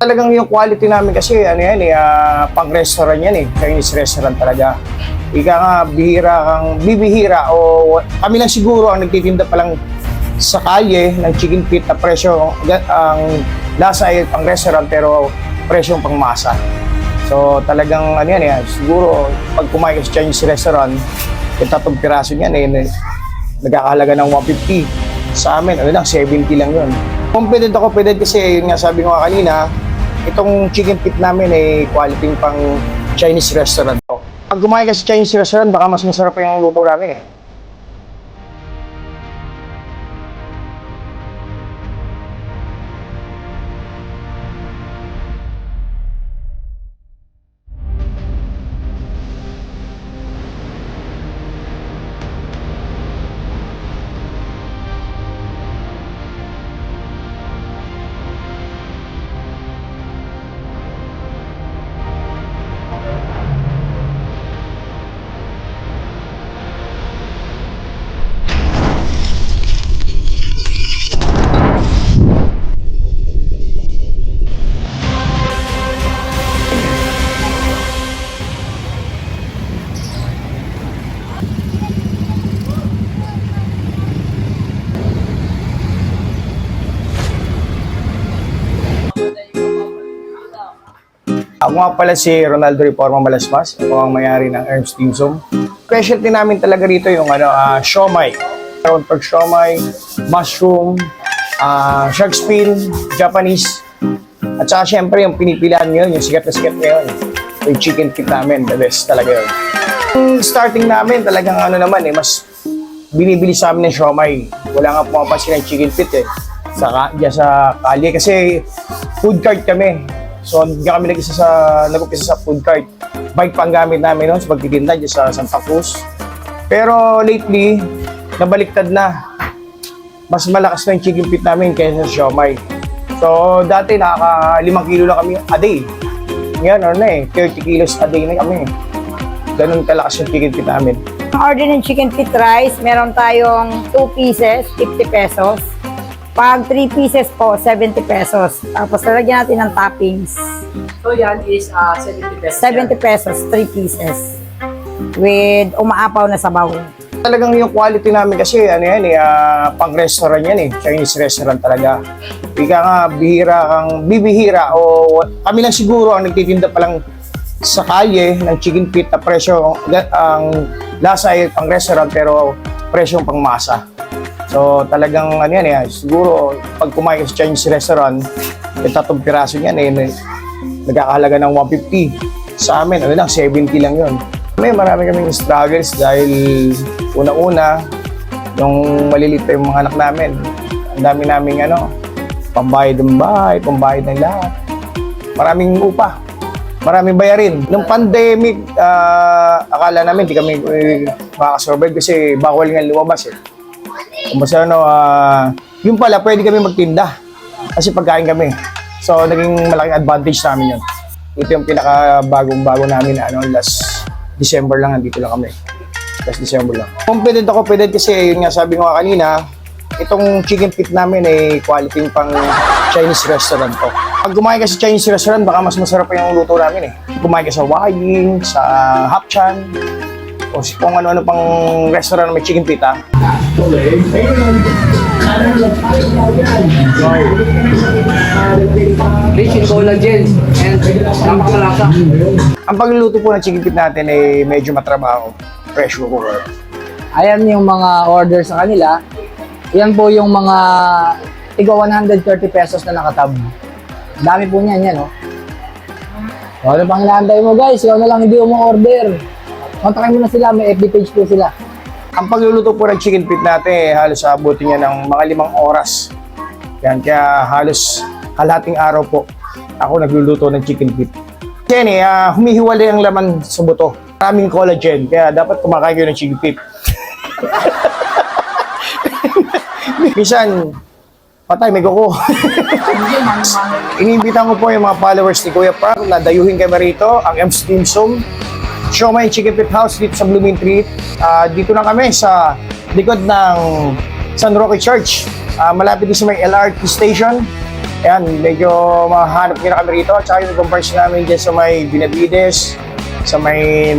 Talagang yung quality namin kasi ano yan eh, ah, pang restaurant yan eh. Chinese restaurant talaga. Ika nga, bihira kang, bibihira o kami lang siguro ang nagtitinda pa lang sa kalye ng chicken feet na presyo, ang lasa ay pang restaurant pero presyo pang masa. So talagang ano yan eh, siguro pag kumain ka sa Chinese restaurant, yung tatong piraso niyan eh, nagkakahalaga ng 150. Sa amin, ano lang, 70 lang yun. Confident ako, confident kasi yun nga sabi ko kanina, itong chicken feet namin ay quality pang Chinese restaurant. Pag kumain ka sa Chinese restaurant, baka mas masarap pa yung luto namin eh. Ako nga pala si Ronaldo Reforma Malasmas. Ako ang mayari ng Ernst Dimsum. Specialty namin talaga rito yung ano, ah, siomay. Round pork siomay, mushroom, ah, shark fin, Japanese. At saka syempre yung pinipilaan ngayon, yung sikat na sikat ngayon. Yung chicken feet namin, the best talaga yun. Yung starting namin, talagang ano naman eh, mas binibili sa amin ng siomay. Wala nga pumapansin ng chicken feet eh. Sa, dyan sa kalye. Kasi food cart kami. So, hindi kami nag-isa sa, nag-upisa sa food cart. Bike pa ang gamit namin noon sa pagtitinda dyan sa Santa Cruz. Pero lately, nabaliktad na. Mas malakas na yung chicken feet namin kaysa sa siomay. So, dati nakaka 5 kilo lang kami a day. Ngayon, ano na eh, 30 kilos a day na kami. Ganun kalakas yung chicken feet namin. Ang order ng chicken feet rice, meron tayong 2 pieces, 50 pesos. Pag 3 pieces po, 70 pesos. Tapos lalagyan natin ng toppings. So yan is uh, 70 pesos. 70 pesos, 3 pieces. With umaapaw na sabaw. Talagang yung quality namin kasi ano yan eh, ah, pang restaurant yan eh. Chinese restaurant talaga. Ika nga, bihira kang, bibihira o kami lang siguro ang nagtitinda pa lang sa kalye ng chicken feet na presyo, ang lasa ay pang restaurant pero presyo pang masa. So talagang ano yan eh, siguro pag kumain sa Chinese restaurant, yung tatong piraso niyan eh, nagkakahalaga ng 150. Sa amin, ano lang, 70 lang yun. May marami kaming struggles dahil una-una, yung malilit pa yung mga anak namin, ang dami naming ano, pambayad ng bahay, pambayad ng lahat. Maraming upa, maraming bayarin. Nung pandemic, ah, akala namin di kami eh, makakasurvive kasi bawal nga lumabas eh. Basta ano, ah, yun pala, pwede kami magtinda. Kasi pagkain kami. So, naging malaking advantage namin yun. Ito yung pinaka bagong-bago namin na ano, last December lang, nandito lang kami. Last December lang. Confident ako, confident kasi yun nga sabi ko nga kanina, itong chicken feet namin ay quality pang Chinese restaurant to. Pag kumain ka sa Chinese restaurant, baka mas masarap pa yung luto namin eh. Kumain ka sa Waying, sa Hapchan, o kung ano-ano pang restaurant na may chicken ah. Rich in collagen and napakalasa. Ang pagluluto po ng chicken feet natin ay medyo matrabaho. Pressure cooker. Ayan yung mga order sa kanila. Yan po yung mga tiga 130 pesos na nakatab. Dami po niyan yan, oh. O, ano pang inaantay mo guys? Ikaw na lang hindi mo order. Kontakin mo na sila, may FB page po sila. Ang pagluluto po ng chicken feet natin eh, halos abutin niya ng mga limang oras. Yan, kaya halos kalahating araw po ako nagluluto ng chicken feet. Yan eh, ah, humihiwalay ang laman sa buto. Maraming collagen, kaya dapat kumakain kayo ng chicken feet. Minsan, patay, may kuko. Iniimbitahan ko po yung mga followers ni Kuya Frank na dayuhin kami rito, ang M Steam Sum. Siomay Chicken Pit House dito sa Blooming Street. Ah, dito na kami sa likod ng San Roque Church. Ah, malapit din sa may LRT station. Ayan, medyo mahanap nyo na kami rito. At saka yung converse namin dyan sa may Binavides, sa may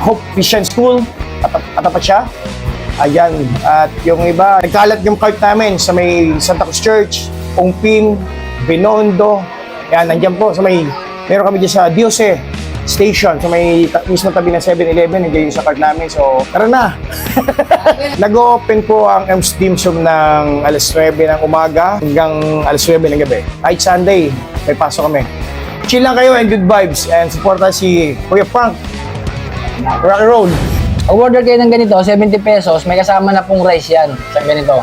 Hope Christian School. Atap atapat siya. Ayan. At yung iba, nagkalat yung cart namin sa may Santa Cruz Church, Ungpin, Binondo. Ayan, nandyan po sa may, meron kami dyan sa Diose Station, sa may ta- mismo tabi ng 7-Eleven, nandiyan yung sa cart namin. So, tara na! Nag-open po ang Ems Dim Sum ng alas 9 ng umaga hanggang alas 9 ng gabi. Kahit Sunday, may pasok kami. Chill lang kayo and good vibes and supporta si Kuya Frank. Rock and roll. Order kayo ng ganito, 70 pesos, may kasama na pong rice yan sa ganito.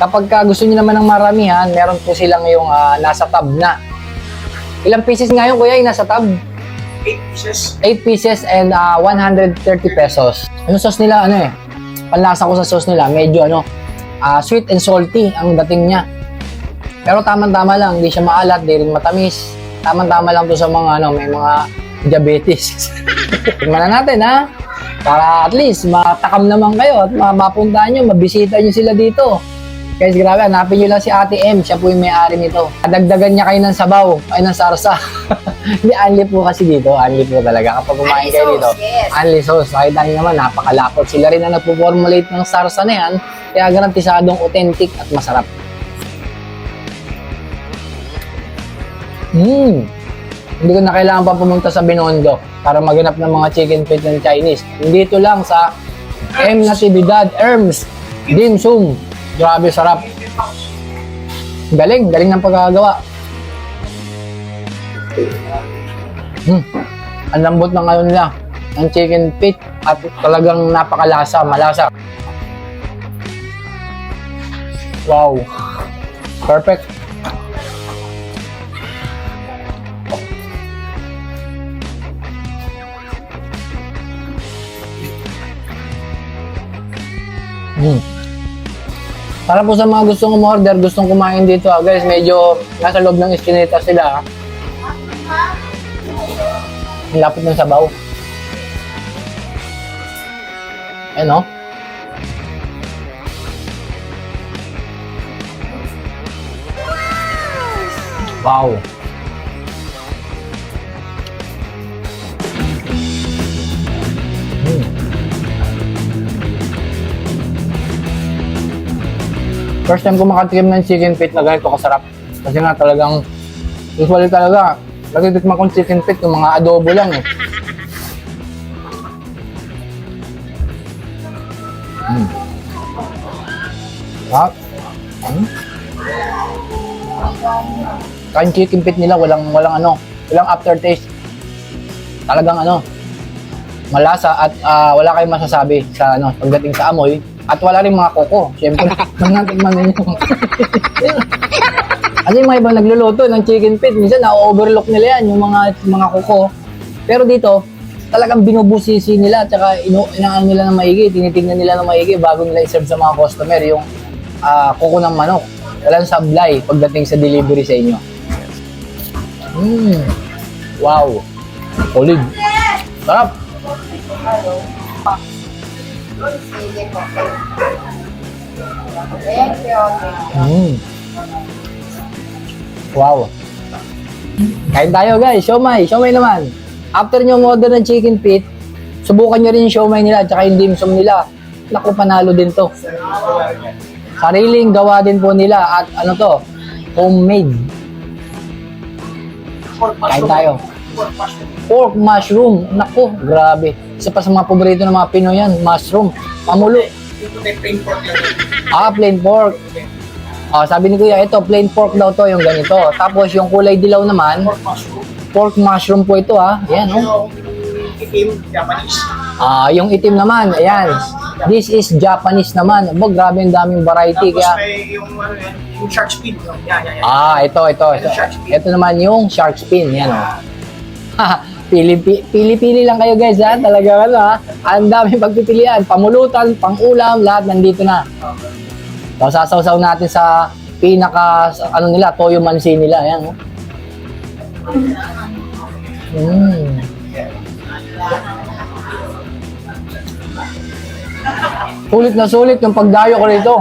Kapag ka gusto niyo naman ng maramihan, meron po silang yung ah, nasa tab na. Ilang pieces nga yun, kuya, yung nasa tab? 8 pieces. 8 pieces and ah, 130 pesos. Yung sauce nila, ano eh, panlasa ko sa sauce nila, medyo ano, ah, sweet and salty ang dating niya. Pero tamang-tama lang, hindi siya maalat, di rin matamis. Tamang-tama lang to sa mga ano, may mga diabetes. Tingnan na natin ha. Para at least matakam naman kayo at ma- mapuntahan nyo, mabisita nyo sila dito. Guys, grabe, hanapin nyo lang si Ate M. Siya po yung may-ari nito. Dagdagan niya kayo ng sabaw, ay ng sarsa. Hindi, anli po kasi dito. Anli po talaga. Kapag kumain kayo dito, anli sauce. Nakita niyo naman, napakalapot. Sila rin na nagpo-formulate ng sarsa na yan. Kaya garantisadong authentic at masarap. Hmm. Hindi ko na kailangan pa pumunta sa Binondo para maganap ng mga chicken feet ng Chinese. Dito lang sa M Natividad Erms Dim Sum. Grabe sarap. Galing, galing ng pagkakagawa. Hmm. Ang lambot ng ano nila, ng chicken feet at talagang napakalasa, malasa. Wow. Perfect. Hmm. Para po sa mga gustong umorder, gustong kumain dito, ah, guys, medyo nasa loob ng iskinita sila. ah. Ang lapit ng sabaw. Ayan, oh. Wow. First time ko makatikim ng chicken feet na ganito kasarap. Kasi nga talagang, usually talaga, natitikman kong chicken feet yung mga adobo lang eh. Mm. Sarap. Mm. Kain chicken feet nila, walang, walang ano, walang aftertaste. Talagang ano, malasa at ah, wala kayong masasabi sa ano pagdating sa amoy at wala rin mga koko. Siyempre, nangatikman ninyo. Kasi yung mga ibang nagluluto ng chicken feet, minsan na-overlook nila yan, yung mga mga koko. Pero dito, talagang binubusisi nila at saka ino, inaano nila ng maigi, tinitingnan nila ng maigi bago nila i-serve sa mga customer yung ah, kuko ng manok. Walang sablay pagdating sa delivery sa inyo. Mm. Wow. Solid. Sarap. Mm. Wow. Kain tayo guys, siomay, siomay naman. After nyo order ng chicken feet, subukan nyo rin yung siomay nila at yung dim sum nila. Naku, panalo din to. Sariling gawa din po nila at ano to, homemade. Kain tayo. Pork mushroom. Naku, grabe. Isa pa sa mga paborito ng mga Pinoy yan, mushroom. Pamulo. Ah, plain pork. Ah, sabi ni Kuya, ito, plain pork daw to, yung ganito. Tapos yung kulay dilaw naman, pork mushroom po ito ha. Ayan, oh. Itim, Japanese. Ah, yung itim naman, ayan. This is Japanese naman. Abo, grabe yung daming variety. Tapos Kaya, may yung, ano yan, yung shark fin. Yan, yan, yan. ah, ito, ito. Ito, ito naman yung shark fin. Yan, oh. pi- pili-pili lang kayo guys ha. Talaga ano ha. Ang daming pagpipilian. Pamulutan, pangulam, lahat nandito na. So, sasawsaw natin sa pinaka, ano nila, toyo mansi nila. Ayan, oh. Mm. Sulit na sulit yung pagdayo ko rito.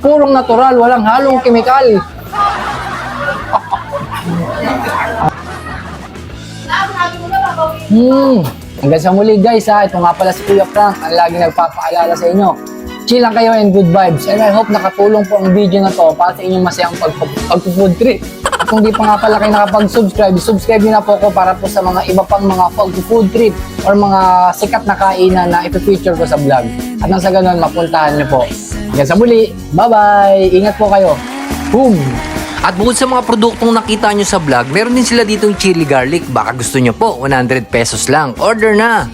Purong natural, walang halong kemikal. Hmm. Hanggang sa muli guys ha. Ito nga pala si Kuya Frank. Ang laging nagpapaalala sa inyo. Chill lang kayo and good vibes. And I hope nakatulong po ang video na to para sa inyong masayang pag pag-food trip. At kung di pa nga pala kayo nakapag-subscribe, subscribe na po ko para po sa mga iba pang mga pag-food trip or mga sikat na kainan na ipifeature ko sa vlog. At nang sa ganun, mapuntahan nyo po. Hanggang sa muli. Bye-bye! Ingat po kayo. Boom! At bukod sa mga produktong nakita nyo sa vlog, meron din sila ditong chili garlic. Baka gusto nyo po, 100 pesos lang. Order na!